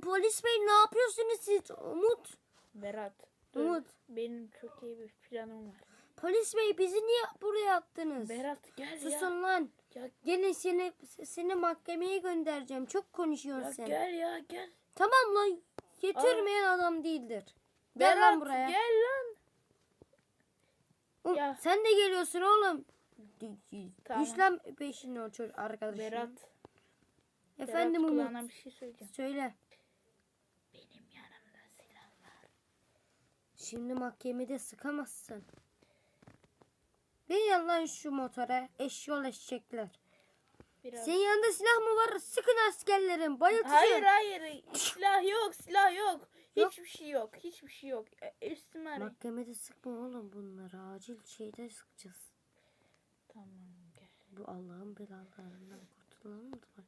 Polis bey ne yapıyorsunuz siz? Umut. Berat. dur. Umut. Benim çok iyi bir planım var. Polis bey bizi niye buraya attınız? Berat gel ya. Susun lan. Ya, Gelin seni seni mahkemeye göndereceğim. Çok konuşuyorsun ya sen. gel ya gel. Tamam lan. Getirmeyen adam değildir. Gel Berat lan buraya. gel lan. Um, Ya. Sen de geliyorsun oğlum. Tamam. Düş lan peşine o çocuk arkadaşın. Berat. Efendim Berat Umut. bir şey söyleyeceğim. Söyle. Benim yanımda silah var. Şimdi mahkemede sıkamazsın. Bin lan şu motora. Eşyol eşekler. Biraz. Senin yanında silah mı var? Sıkın askerlerim. Bayıltıcı. Hayır hayır. Silah yok silah yok. Yok. Hiçbir şey yok. Hiçbir şey yok. E, Üstüme arayın. Mahkemede sıkma oğlum bunları. Acil şeyde sıkacağız. Tamam gel. Bu Allah'ın belalarından kurtulalım da.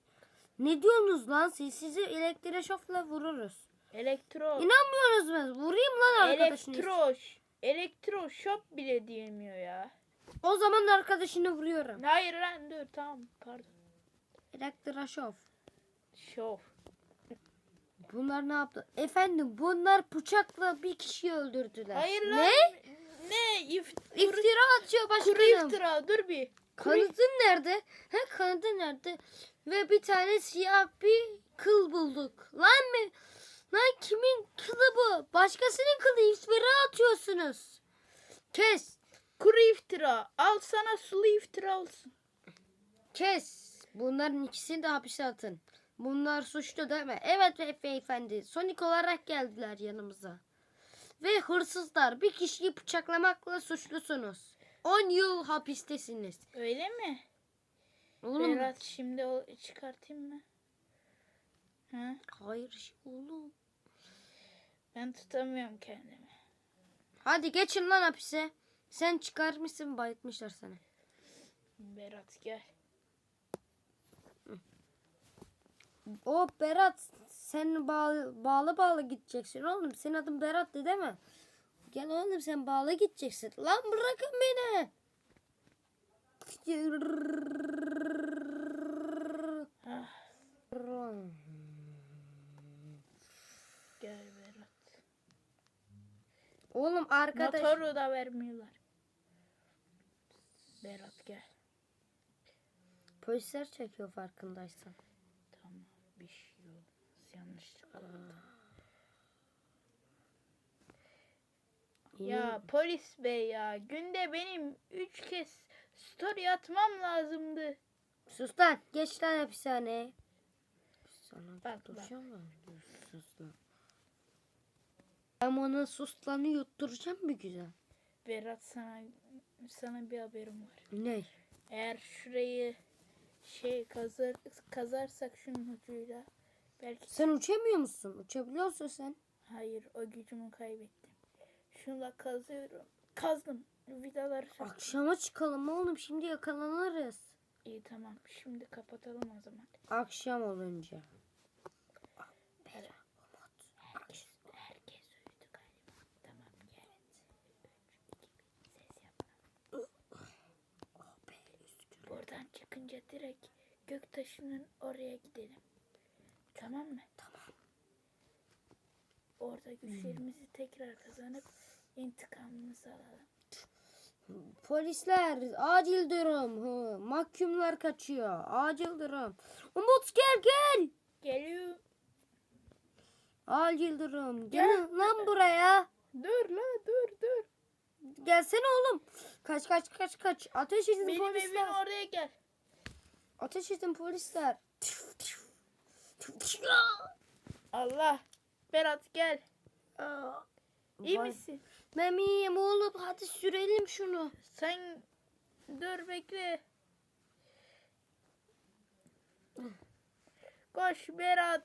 Ne diyorsunuz lan siz? Sizi elektroşokla vururuz. Elektro. İnanmıyorsunuz mu? Vurayım lan arkadaşını. Elektro. Elektro shop bile diyemiyor ya. O zaman arkadaşını vuruyorum. Hayır lan dur tamam pardon. Elektroşok. Şov. Bunlar ne yaptı? Efendim bunlar bıçakla bir kişiyi öldürdüler. Hayır lan. Ne? Ne? İf, kuru, İftira atıyor kuru başkanım. iftira dur bir. Kuru Kanıtın nerede? He kanıtın nerede? Ve bir tane siyah bir kıl bulduk. Lan mı? Lan kimin kılı bu? Başkasının kılı iftira atıyorsunuz. Kes. Kuru iftira. Al sana sulu iftira olsun. Kes. Bunların ikisini de hapise atın. Bunlar suçlu değil mi? Evet beyefendi. Sonik olarak geldiler yanımıza. Ve hırsızlar bir kişiyi bıçaklamakla suçlusunuz. 10 yıl hapistesiniz. Öyle mi? Oğlum. Berat şimdi o çıkartayım mı? Ha? Hayır oğlum. Ben tutamıyorum kendimi. Hadi geçin lan hapise. Sen çıkarmışsın bayıtmışlar seni. Berat gel. O Berat sen bağlı bağlı, bağlı gideceksin oğlum. Senin adın Berat'tı değil mi? Gel oğlum sen bağlı gideceksin. Lan bırakın beni. Ah, gel Berat. Oğlum arkadaş. Motoru da vermiyorlar. Berat gel. Polisler çekiyor farkındaysan. Tamam bir şey olmaz. Yanlışlıkla oldu. Ya polis bey ya günde benim üç kez story atmam lazımdı. Sus lan. Geç lan hapishaneye. Sana Bak, mı? Sus lan. Ben ona sus lanı yutturacağım bir güzel. Berat sana sana bir haberim var. Ne? Eğer şurayı şey kazar kazarsak şunun ucuyla belki Sen uçamıyor musun? Uçabiliyorsun sen. hayır o gücümü kaybettim. Şunla kazıyorum. Kazdım. Vidaları sok. Akşama çıkalım oğlum. Şimdi yakalanırız. İyi tamam. Şimdi kapatalım o zaman. Akşam olunca. Göktaşı'nın oraya gidelim. Tamam mı? Tamam. Orada güçlerimizi tekrar kazanıp intikamımızı alalım. Polisler acil durum. Hı, mahkumlar kaçıyor. Acil durum. Umut gel gel. Geliyor. Acil durum. Gel. Gelin lan buraya. Dur la dur dur. Gelsene oğlum. Kaç kaç kaç kaç. Ateş edin Benim polisler. evim oraya gel. Ateş edin polisler. Allah. Berat gel. Aa, İyi vay. misin? Ben iyiyim oğlum. Hadi sürelim şunu. Sen dur bekle. Koş Berat.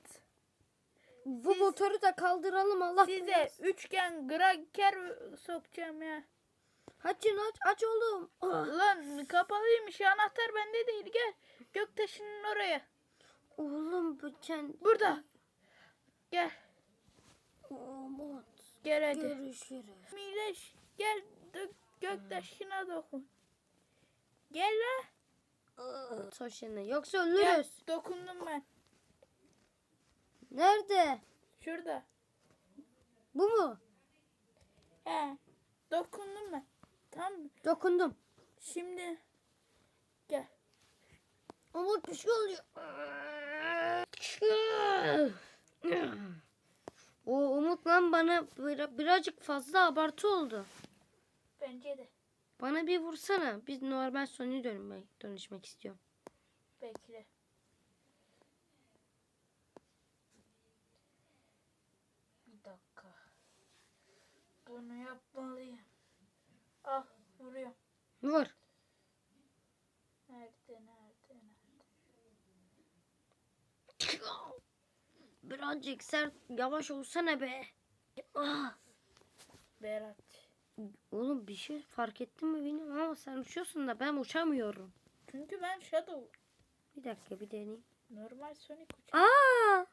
Bu Siz- motoru da kaldıralım Allah Size belasın. üçgen kraker sokacağım ya. Açın aç aç oğlum. Lan kapalıymış anahtar bende değil gel. Göktaşı'nın oraya. Oğlum bu kendi. Burada. Gel. Umut. Gel hadi. Görüşürüz. Mileş gel Göktaşı'na dokun. Gel la. Soşene. Yoksa Gel. ölürüz. Dokundum ben. Nerede? Şurada. Bu mu? He. Dokundum ben. Tamam mı? Dokundum. Şimdi gel. Umut bir şey oluyor. O Umut lan bana bir- birazcık fazla abartı oldu. Bence de. Bana bir vursana. Biz normal Sony dönmek, dönüşmek istiyorum. Bekle. Bir dakika. Bunu yapmalıyım. Al vuruyor. Vur. Nerede nerede nerede? Birazcık sert yavaş olsana be. Ah. Berat. Oğlum bir şey fark ettin mi bilmiyorum ama sen uçuyorsun da ben uçamıyorum. Çünkü ben Shadow. Bir dakika bir deneyeyim. Normal Sonic uçak. Aa!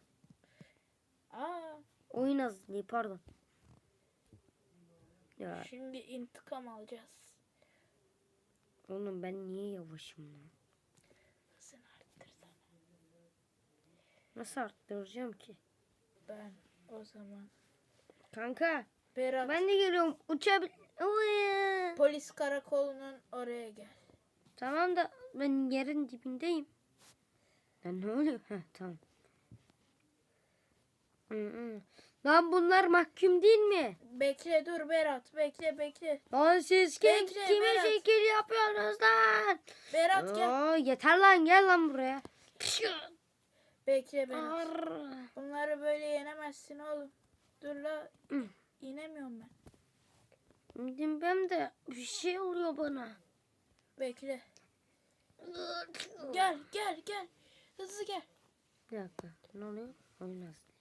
Aa, Oyun azlığı pardon. Ya şimdi intikam alacağız. oğlum ben niye yavaşım lan? Nasıl arttıracağım ki? Ben o zaman. Kanka Berat ben de geliyorum uçabil... Oy! polis karakolunun oraya gel. Tamam da ben yerin dibindeyim. Lan ne oluyor? Heh tamam. Lan bunlar mahkum değil mi? Bekle dur Berat. Bekle bekle. Lan siz kim, Bekle, kime Berat. şekil yapıyorsunuz lan? Berat gel. Oo, yeter lan gel lan buraya. Bekle Berat. Arr. Bunları böyle yenemezsin oğlum. Dur la. İnemiyorum ben. Ben de bir şey oluyor bana. Bekle. Gel gel gel. Hızlı gel. Bir dakika ne oluyor? Oyun azlı.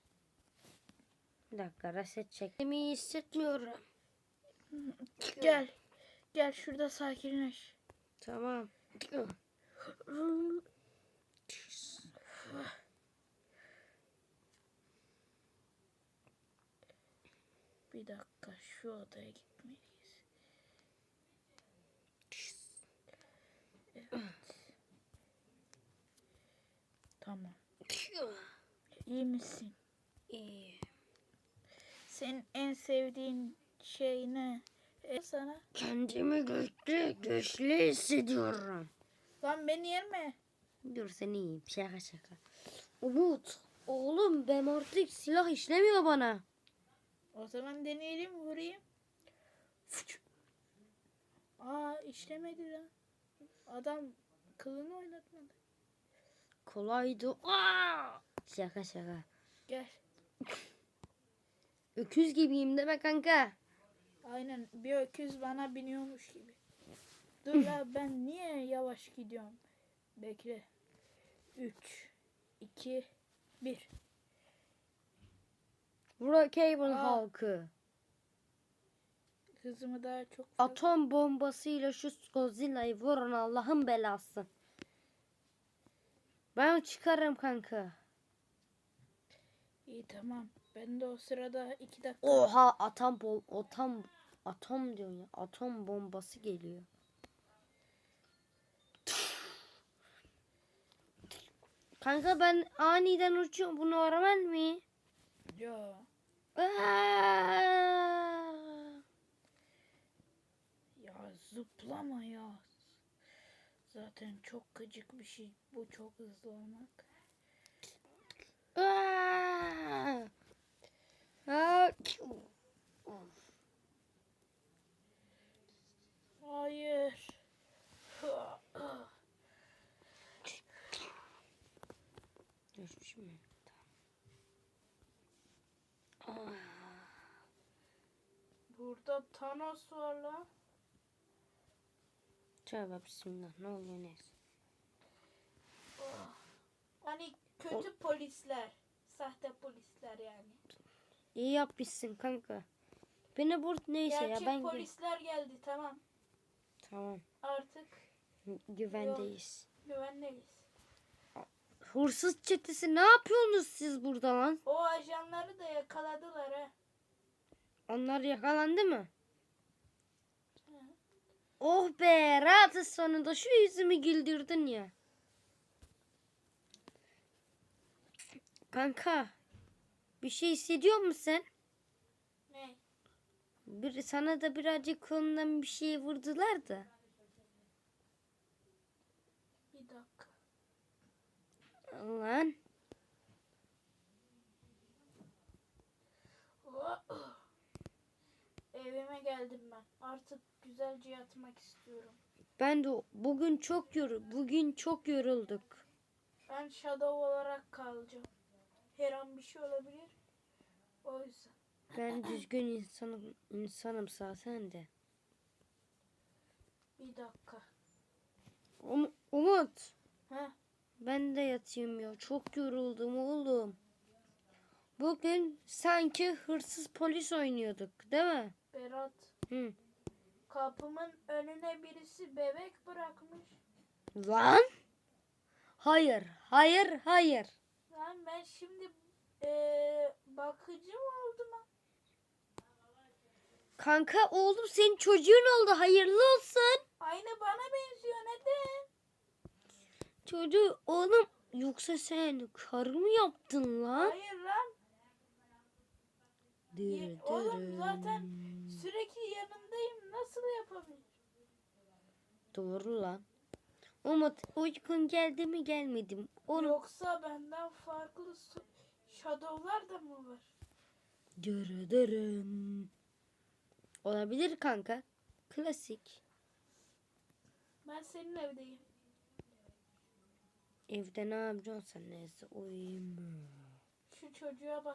Bir dakika reset çektim iyi hissetmiyorum. Gel. Gel şurada sakinleş. Tamam. Bir dakika şu odaya gitmeliyiz. Evet. Tamam. İyi misin? İyi. Senin en sevdiğin şey ne? E, sana. Kendimi güçlü, güçlü hissediyorum. Lan beni yerme. Dur seni yiyeyim. Şaka şaka. Umut. Oğlum ben artık silah işlemiyor bana. O zaman deneyelim vurayım. Aa işlemedi lan. Adam kılını oynatmadı. Kolaydı. Aa! Şaka şaka. Gel. Öküz gibiyim deme kanka. Aynen bir öküz bana biniyormuş gibi. Dur la ben niye yavaş gidiyorum? Bekle. 3 2 1 Brookhaven Aa. halkı. Hızımı daha çok Atom bombasıyla şu Godzilla'yı vurun Allah'ın belası. Ben çıkarım kanka. İyi tamam. Ben de o sırada 2 dakika. Oha atom bom atom atom diyor ya. Atom bombası geliyor. Kanka ben aniden uçuyorum. Bu normal mi? Yo. Ya zıplama ya. Zaten çok gıcık bir şey. Bu çok hızlı olmak. Hayır. Düşmüş mü? Burada Thanos var lan. Tövbe bismillah ne oluyor neyse. Hani kötü polisler. Sahte polisler yani. İyi yapmışsın kanka. Beni bur neyse Gerçek ya ben polisler geldi tamam. tamam Artık güvendeyiz. güvendeyiz. Hırsız çetesi ne yapıyorsunuz siz burada lan? O ajanları da yakaladılar ha. Onlar yakalandı mı? Oh be rahatız sonunda şu yüzümü güldürdün ya. Kanka Bir şey hissediyor musun sen? Ne? Bir, sana da birazcık kolundan bir şey vurdular da. Bir dakika. Lan. Evime geldim ben. Artık güzelce yatmak istiyorum. Ben de bugün çok yor bugün çok yorulduk. Ben Shadow olarak kalacağım. Her an bir şey olabilir. O yüzden. Ben düzgün insanım insanım zaten de. Bir dakika. Um- Umut. Heh. Ben de yatayım ya. Çok yoruldum oğlum. Bugün sanki hırsız polis oynuyorduk, değil mi? Berat. Hı. Kapımın önüne birisi bebek bırakmış. Lan? Hayır, hayır, hayır. Lan ben şimdi eee bakıcı mı oldum? Kanka oğlum senin çocuğun oldu. Hayırlı olsun. Aynı bana benziyor. Neden? Çocuğu oğlum yoksa sen karı mı yaptın lan? Hayır lan. Dırı Oğlum dırı. zaten sürekli yanındayım. Nasıl yapabilirim? Doğru lan. Umut uykun geldi mi gelmedi mi? Oğlum Yoksa benden farklı shadowlar da mı var? Dırı dırım. Olabilir kanka. Klasik. Ben senin evdeyim. Evde ne yapacaksın neyse uyuma. Şu çocuğa bak.